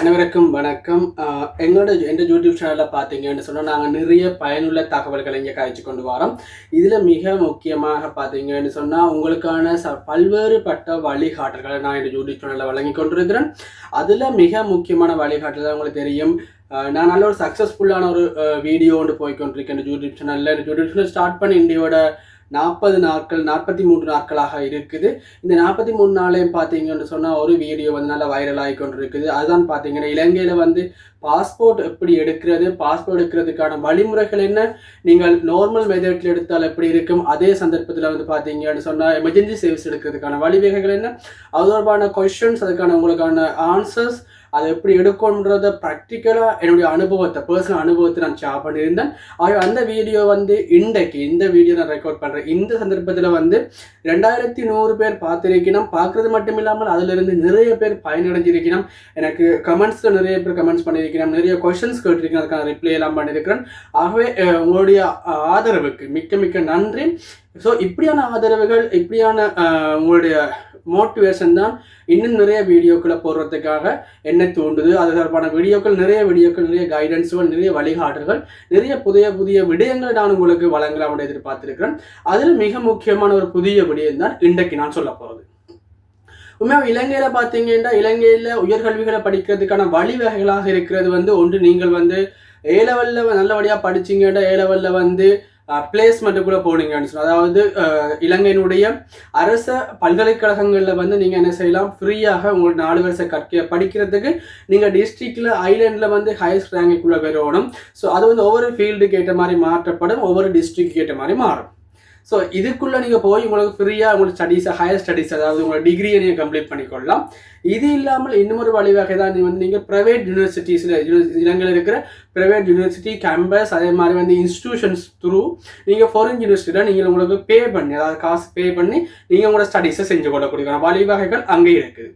அனைவருக்கும் வணக்கம். எங்களோட எந்த யூடியூப் சேனலில் பார்த்தீங்கன்னு சொன்னால் நாங்கள் நிறைய பயனுள்ள தகவல்களை இங்கே காய்ச்சி கொண்டு வரோம். இதில் மிக முக்கியமாக பார்த்தீங்கன்னு சொன்னால் உங்களுக்கான ச பல்வேறுபட்ட வழிகாட்டல்களை நான் இந்த யூடியூப் சேனலில் வழங்கி கொண்டிருக்கிறேன். அதில் மிக முக்கியமான வழிகாட்டல் உங்களுக்கு தெரியும். நான் நல்ல ஒரு சக்ஸஸ்ஃபுல்லான ஒரு வீடியோ ஒன்று போய்கொண்டிருக்கேன் இந்த யூடியூப் சேனலில் யூடியூப் சேனல் ஸ்டார்ட் பண்ணி இந்தியோட நாற்பது நாட்கள் நாற்பத்தி மூன்று நாட்களாக இருக்குது. இந்த நாற்பத்தி மூணு நாளையும் பார்த்தீங்கன்னு சொன்னால் ஒரு வீடியோ வந்து நல்லா வைரல் ஆகி கொண்டு இருக்குது அதுதான் பார்த்தீங்கன்னா இலங்கையில் வந்து பாஸ்போர்ட் எப்படி எடுக்கிறது பாஸ்போர்ட் எடுக்கிறதுக்கான வழிமுறைகள் என்ன நீங்கள் நார்மல் மெதட்டில் எடுத்தால் எப்படி இருக்கும் அதே சந்தர்ப்பத்தில் வந்து பார்த்தீங்கன்னு சொன்னால் எமர்ஜென்சி சர்வீஸ் எடுக்கிறதுக்கான வழிவகைகள் என்ன அது தொடர்பான கொஷின்ஸ் அதுக்கான உங்களுக்கான ஆன்சர்ஸ் அதை எப்படி எடுக்கணுன்றத ப்ராக்டிக்கலாக என்னுடைய அனுபவத்தை பர்சனல் அனுபவத்தை நான் ஷேர் பண்ணியிருந்தேன். ஆக அந்த வீடியோ வந்து இன்றைக்கு இந்த வீடியோ நான் ரெக்கார்ட் பண்ணுறேன் இந்த சந்தர்ப்பத்தில் வந்து ரெண்டாயிரத்தி நூறு பேர் பார்த்துருக்கணும். பார்க்குறது மட்டும் இல்லாமல் அதிலிருந்து நிறைய பேர் பயனடைஞ்சிருக்கணும். எனக்கு கமெண்ட்ஸில் நிறைய பேர் கமெண்ட்ஸ் பண்ணியிருக்கணும். நிறைய கொஷின்ஸ் கேட்டிருக்கேன் அதுக்கான ரிப்ளை எல்லாம் பண்ணியிருக்கிறேன். ஆகவே உங்களுடைய ஆதரவுக்கு மிக்க மிக்க நன்றி. ஸோ இப்படியான ஆதரவுகள் இப்படியான உங்களுடைய மோட்டிவேஷன் தான் இன்னும் நிறைய வீடியோக்களை போடுறதுக்காக என்ன தூண்டுது. அது தொடர்பான வீடியோக்கள் நிறைய வீடியோக்கள் நிறைய கைடன்ஸுகள் நிறைய வழிகாட்டுகள் நிறைய புதிய புதிய விடயங்களை நான் உங்களுக்கு வழங்கலாம் அப்படி எதிர்பார்த்திருக்கிறேன். அதில் மிக முக்கியமான ஒரு புதிய விடயம் தான் இன்றைக்கு நான் சொல்ல போகிறது உண்மையாக இலங்கையில் பார்த்தீங்கன்னா இலங்கையில் உயர்கல்விகளை படிக்கிறதுக்கான வழிவகைகளாக இருக்கிறது வந்து ஒன்று நீங்கள் வந்து ஏ லெவலில் நல்லபடியாக படிச்சிங்கன்னா ஏ லெவலில் வந்து பிளேஸ்மெண்ட்டுக்குள்ளே போனீங்கன்னு சொல்லி அதாவது இலங்கையினுடைய அரச பல்கலைக்கழகங்களில் வந்து நீங்கள் என்ன செய்யலாம்? ஃப்ரீயாக உங்களுக்கு நாலு வருஷம் கற்க படிக்கிறதுக்கு நீங்கள் டிஸ்ட்ரிக்டில் ஐலேண்டில் வந்து ஹையஸ்ட் ரேங்குக்குள்ளே வரணும் ஸோ அது வந்து ஒவ்வொரு ஃபீல்டுக்கு ஏற்ற மாதிரி மாற்றப்படும் ஒவ்வொரு டிஸ்ட்ரிக்ட் ஏற்ற மாதிரி மாறும். ஸோ இதுக்குள்ளே நீங்கள் போய் உங்களுக்கு ஃப்ரீயாக உங்களுக்கு ஸ்டடீஸை ஹையர் ஸ்டடீஸ் அதாவது உங்களோட டிகிரியை நீங்கள் கம்ப்ளீட் பண்ணிக்கொள்ளலாம். இது இல்லாமல் இன்னொரு வழிவகை தான் வந்து நீங்கள் ப்ரைவேட் யூனிவர்சிட்டிஸில் இலங்கையில் இருக்கிற ப்ரைவேட் யூனிவர்சிட்டி கேம்பஸ் அதே மாதிரி வந்து இன்ஸ்டிடியூஷன்ஸ் த்ரூ நீங்கள் ஃபாரின் யூனிவர்சிட்டியில் நீங்கள் உங்களுக்கு பே பண்ணி அதாவது காசு பே பண்ணி நீங்கள் உங்களோட ஸ்டடீஸை செஞ்சு கொள்ளக்கூடிய வழிவகைகள் அங்கே இருக்குது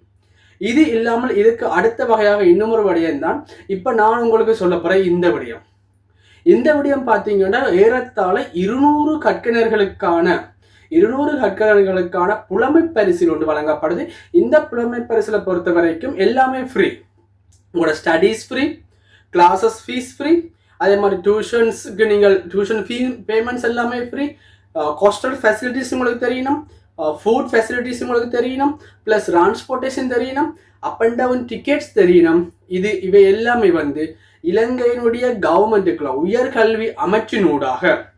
இது இல்லாமல் இதுக்கு அடுத்த வகையாக இன்னொரு விடயம் தான். இப்போ நான் உங்களுக்கு சொல்ல போகிற இந்த விடயம் இந்த விடயம் பார்த்தீங்கன்னா ஏறத்தாழ இருநூறு கற்கனர்களுக்கான இருநூறு கற்கனர்களுக்கான புலமை பரிசில் ஒன்று வழங்கப்படுது. இந்த புலமை பரிசிலை பொறுத்த வரைக்கும் எல்லாமே ஃப்ரீ உங்களோட studies free classes fees free அதே மாதிரி டியூஷன்ஸுக்கு நீங்கள் டியூஷன் ஃபீ பேமெண்ட்ஸ் எல்லாமே ஃப்ரீ ஹாஸ்டல் ஃபெசிலிட்டிஸ் உங்களுக்கு தெரியணும் ஃபுட் ஃபெசிலிட்டிஸ் உங்களுக்கு தெரியணும் ப்ளஸ் டிரான்ஸ்போர்ட்டேஷன் தெரியணும் அப் அண்ட் டவுன் டிக்கெட்ஸ் தெரியணும். இது இவை எல்லாமே வந்து இலங்கையினுடைய கவர்மெண்ட்டுக்குள்ள உயர்கல்வி அமைச்சினூடாக.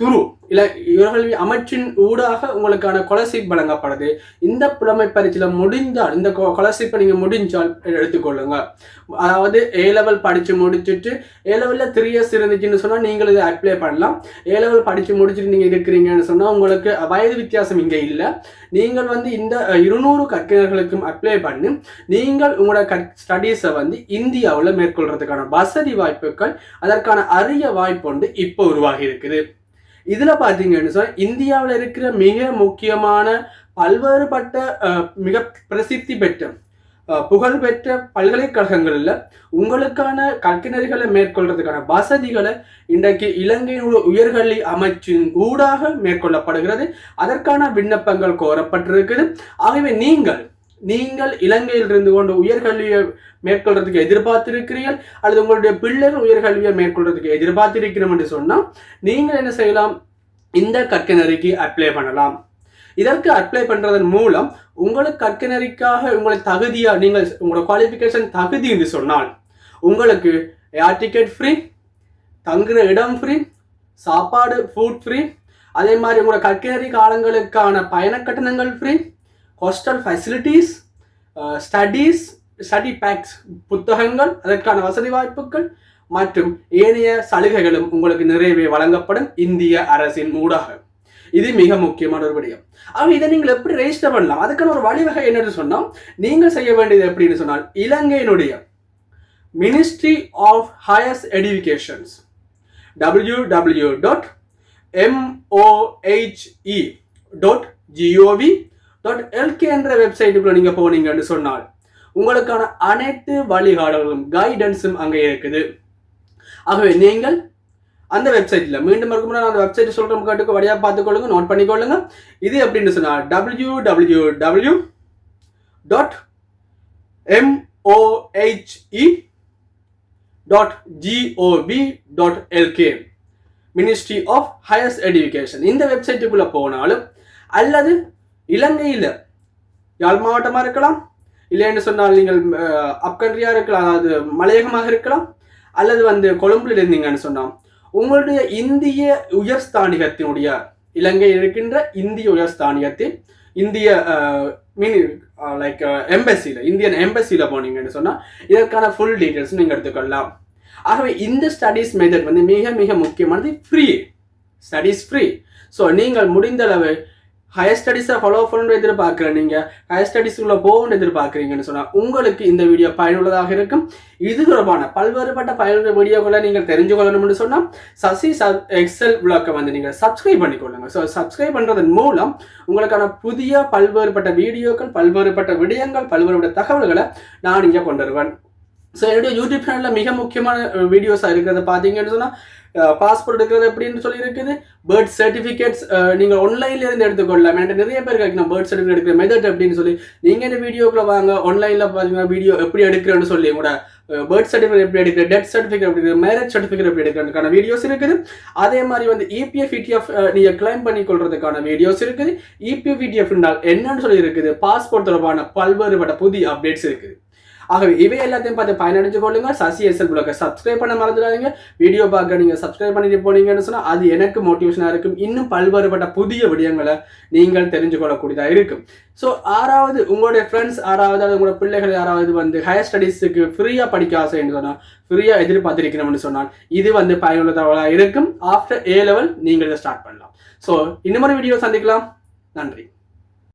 துரு. இல்லை இவர்கள் அமைச்சின் ஊடாக உங்களுக்கான கொலசீப் வழங்கப்படுது. இந்த புலமை பரீட்சையில் முடிஞ்சால் இந்த கொலசீப்பை நீங்கள் முடிஞ்சால் எடுத்துக்கொள்ளுங்க அதாவது ஏ லெவல் படித்து முடிச்சுட்டு ஏ லெவலில் த்ரீ இயர்ஸ் இருந்துச்சுன்னு சொன்னால் நீங்கள் இதை அப்ளை பண்ணலாம். ஏ லெவல் படித்து முடிச்சுட்டு நீங்கள் இருக்கிறீங்கன்னு சொன்னால் உங்களுக்கு வயது வித்தியாசம் இங்கே இல்லை. நீங்கள் வந்து இந்த இருநூறு கற்கைஞர்களுக்கும் அப்ளை பண்ணி நீங்கள் உங்களோட கற் ஸ்டடீஸை வந்து இந்தியாவில் மேற்கொள்றதுக்கான வசதி வாய்ப்புகள் அதற்கான அரிய வாய்ப்பு ஒன்று இப்போ உருவாகி இருக்குது. இதில் பார்த்தீங்கன்னு சொன்னால் இந்தியாவில் இருக்கிற மிக முக்கியமான பல்வேறுபட்ட மிக பிரசித்தி பெற்ற புகழ் புகழ்பெற்ற பல்கலைக்கழகங்களில் உங்களுக்கான கற்கிணர்களை மேற்கொள்றதுக்கான வசதிகளை இன்றைக்கு இலங்கையினுடைய உயர்கல்வி அமைச்சின் ஊடாக மேற்கொள்ளப்படுகிறது. அதற்கான விண்ணப்பங்கள் கோரப்பட்டிருக்குது. ஆகவே நீங்கள் நீங்கள் இலங்கையில் இருந்து கொண்டு உயர்கல்வியை மேற்கொள்றதுக்கு எதிர்பார்த்திருக்கிறீர்கள் அல்லது உங்களுடைய பிள்ளைகள் உயர்கல்வியை மேற்கொள்றதுக்கு எதிர்பார்த்திருக்கிறோம் என்று சொன்னால் நீங்கள் என்ன செய்யலாம்? இந்த கற்கனரிக்கு அப்ளை பண்ணலாம். இதற்கு அப்ளை பண்றதன் மூலம் உங்களுக்கு கற்கனரிக்காக உங்களை தகுதியா நீங்கள் உங்களோட குவாலிஃபிகேஷன் தகுதி என்று சொன்னால் உங்களுக்கு ஏர் டிக்கெட் ஃப்ரீ தங்குற இடம் ஃப்ரீ சாப்பாடு ஃபுட் ஃப்ரீ அதே மாதிரி உங்களோட கற்கனரி காலங்களுக்கான பயண கட்டணங்கள் free hostel facilities studies study packs புத்தகங்கள் அதற்கான வசதி வாய்ப்புகள் மற்றும் ஏனைய சலுகைகளும் உங்களுக்கு நிறைவே வழங்கப்படும் இந்திய அரசின் ஊடாக. இது மிக முக்கியமான ஒரு விடயம். ஆக இதை நீங்கள் எப்படி ரெஜிஸ்டர் பண்ணலாம்? அதுக்கான ஒரு வழிவகை என்னன்னு சொன்னால் நீங்கள் செய்ய வேண்டியது எப்படின்னு சொன்னால் இலங்கையினுடைய ministry of highers educations W W dot MOHE dot GOV dot LK என்ற வெப்சைட்டுக்குள்ள நீங்கள் போனீங்கன்னு சொன்னால் உங்களுக்கான அனைத்து வழிகாடல்களும் கைடன்ஸும் அங்கே இருக்குது. ஆகவே நீங்கள் அந்த வெப்சைட்ல மீண்டும் மறுக்க அந்த வெப்சைட் சொல்ற கேட்டுக்கு வழியாக பார்த்துக்கொள்ளுங்க நோட் பண்ணிக்கொள்ளுங்க. இது எப்படின்னு சொன்னால் W W W dot MOHE dot GOV dot LK ministry of highers education இந்த வெப்சைட்டுக்குள்ளே போனாலும் அல்லது இலங்கையில் யாழ் மாவட்டமாக இருக்கலாம் இல்லைன்னு சொன்னால் நீங்கள் அப்கண்ட்ரியாக இருக்கலாம் அதாவது மலையகமாக இருக்கலாம் அல்லது வந்து கொழும்புல இருந்தீங்கன்னு சொன்னால் உங்களுடைய இந்திய உயர்ஸ்தானிகத்தினுடைய இலங்கையில் இருக்கின்ற இந்திய உயர்ஸ்தானிகத்தின் இந்திய மீன் லைக் எம்பசியில் இந்தியன் எம்பசியில் போனீங்கன்னு சொன்னால் இதற்கான ஃபுல் டீட்டெயில்ஸ் நீங்கள் எடுத்துக்கொள்ளலாம். ஆகவே இந்த ஸ்டடீஸ் மெத்தட் வந்து மிக மிக முக்கியமானது ஃப்ரீ ஸ்டடீஸ் ஃப்ரீ ஸோ நீங்கள் முடிந்தளவு ஹையர் ஸ்டடீஸை ஃபாலோ பண்ணணும்னு எதிர்பார்க்குற நீங்கள் ஹையர் ஸ்டடீஸுக்குள்ளே போகணும்னு எதிர்பார்க்குறீங்கன்னு சொன்னால் உங்களுக்கு இந்த வீடியோ பயனுள்ளதாக இருக்கும். இது தொடர்பான பல்வேறுபட்ட பயனுள்ள வீடியோக்களை நீங்கள் தெரிஞ்சு கொள்ளணும்னு சொன்னால் சசி எக்ஸல் விளாக்கை வந்து நீங்கள் சப்ஸ்கிரைப் பண்ணிக்கொள்ளுங்க. ஸோ சப்ஸ்கிரைப் பண்ணுறதன் மூலம் உங்களுக்கான புதிய பல்வேறுபட்ட வீடியோக்கள் பல்வேறுபட்ட விடயங்கள் பல்வேறுபட்ட தகவல்களை நான் இங்கே கொண்டு வருவேன். ஸோ என்னுடைய யூடியூப் சேனலில் மிக முக்கியமான வீடியோஸாக இருக்கிறத பார்த்தீங்கன்னு சொன்னால் பாஸ்போர்ட் எடுக்கிறது எப்படின்னு சொல்லி இருக்குது? பேர்த் சர்டிஃபிகேட்ஸ் நீங்கள் ஆன்லைன்ல இருந்து எடுத்துக்கொள்ளலாம். என்கிட்ட நிறைய பேர் கேட்கணும் பேர்த் சர்டிஃபிகேட் எடுக்கிற மெத்தட் அப்படின்னு சொல்லி. நீங்கள் இந்த வீடியோக்குள்ள வாங்க ஆன்லைனில் பார்த்தீங்கன்னா வீடியோ எப்படி எடுக்கிறேன்னு சொல்லி கூட பேர்த் சர்டிஃபிகேட் எப்படி எடுக்கிற டெத் சர்டிஃபிகேட் எப்படி எடுக்கிற மேரேஜ் சர்டிஃபிகேட் எப்படி எடுக்கிறதுக்கான வீடியோஸ் இருக்குது. அதே மாதிரி வந்து இபிஎஃப் இடிஎஃப் நீங்கள் கிளைம் பண்ணிக்கொள்றதுக்கான வீடியோஸ் இருக்குது. இபிஎஃப் இடிஎஃப் என்னன்னு சொல்லி இருக்குது? பாஸ்போர்ட் தொடர்பான பல்வேறுபட்ட புதிய அப்டேட்ஸ் இருக்குது. ஆகவே இவை எல்லாத்தையும் பார்த்து பயனடைஞ்சு கொள்ளுங்க. சசி எஸ்எல் பிளாக சப்ஸ்கிரைப் பண்ண மறந்துடாதீங்க. வீடியோ பார்க்க நீங்கள் சப்ஸ்கிரைப் பண்ணிட்டு போனீங்கன்னு சொன்னால் அது எனக்கு மோட்டிவேஷனாக இருக்கும். இன்னும் பல்வேறுபட்ட புதிய விடயங்களை நீங்கள் தெரிஞ்சு கொள்ளக்கூடியதாக இருக்கும். ஸோ ஆறாவது உங்களுடைய ஃப்ரெண்ட்ஸ் ஆறாவது அது உங்களோட பிள்ளைகள் யாராவது வந்து ஹையர் ஸ்டடீஸுக்கு ஃப்ரீயாக படிக்க ஆசைன்னு சொன்னால் ஃப்ரீயாக எதிர்பார்த்திருக்கணும்னு சொன்னால் இது வந்து பயனுள்ள தகவலாக இருக்கும். ஆஃப்டர் ஏ லெவல் நீங்கள் இதை ஸ்டார்ட் பண்ணலாம். ஸோ இன்னும் வீடியோ சந்திக்கலாம். நன்றி.